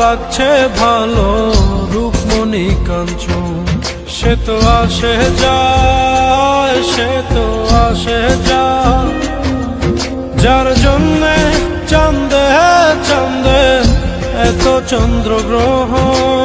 লাগছে ভালো রূপমণি কাঞ্চন সে তো আসে যায় সে তো আসে যায়। চন্দ্রগ্রহণ।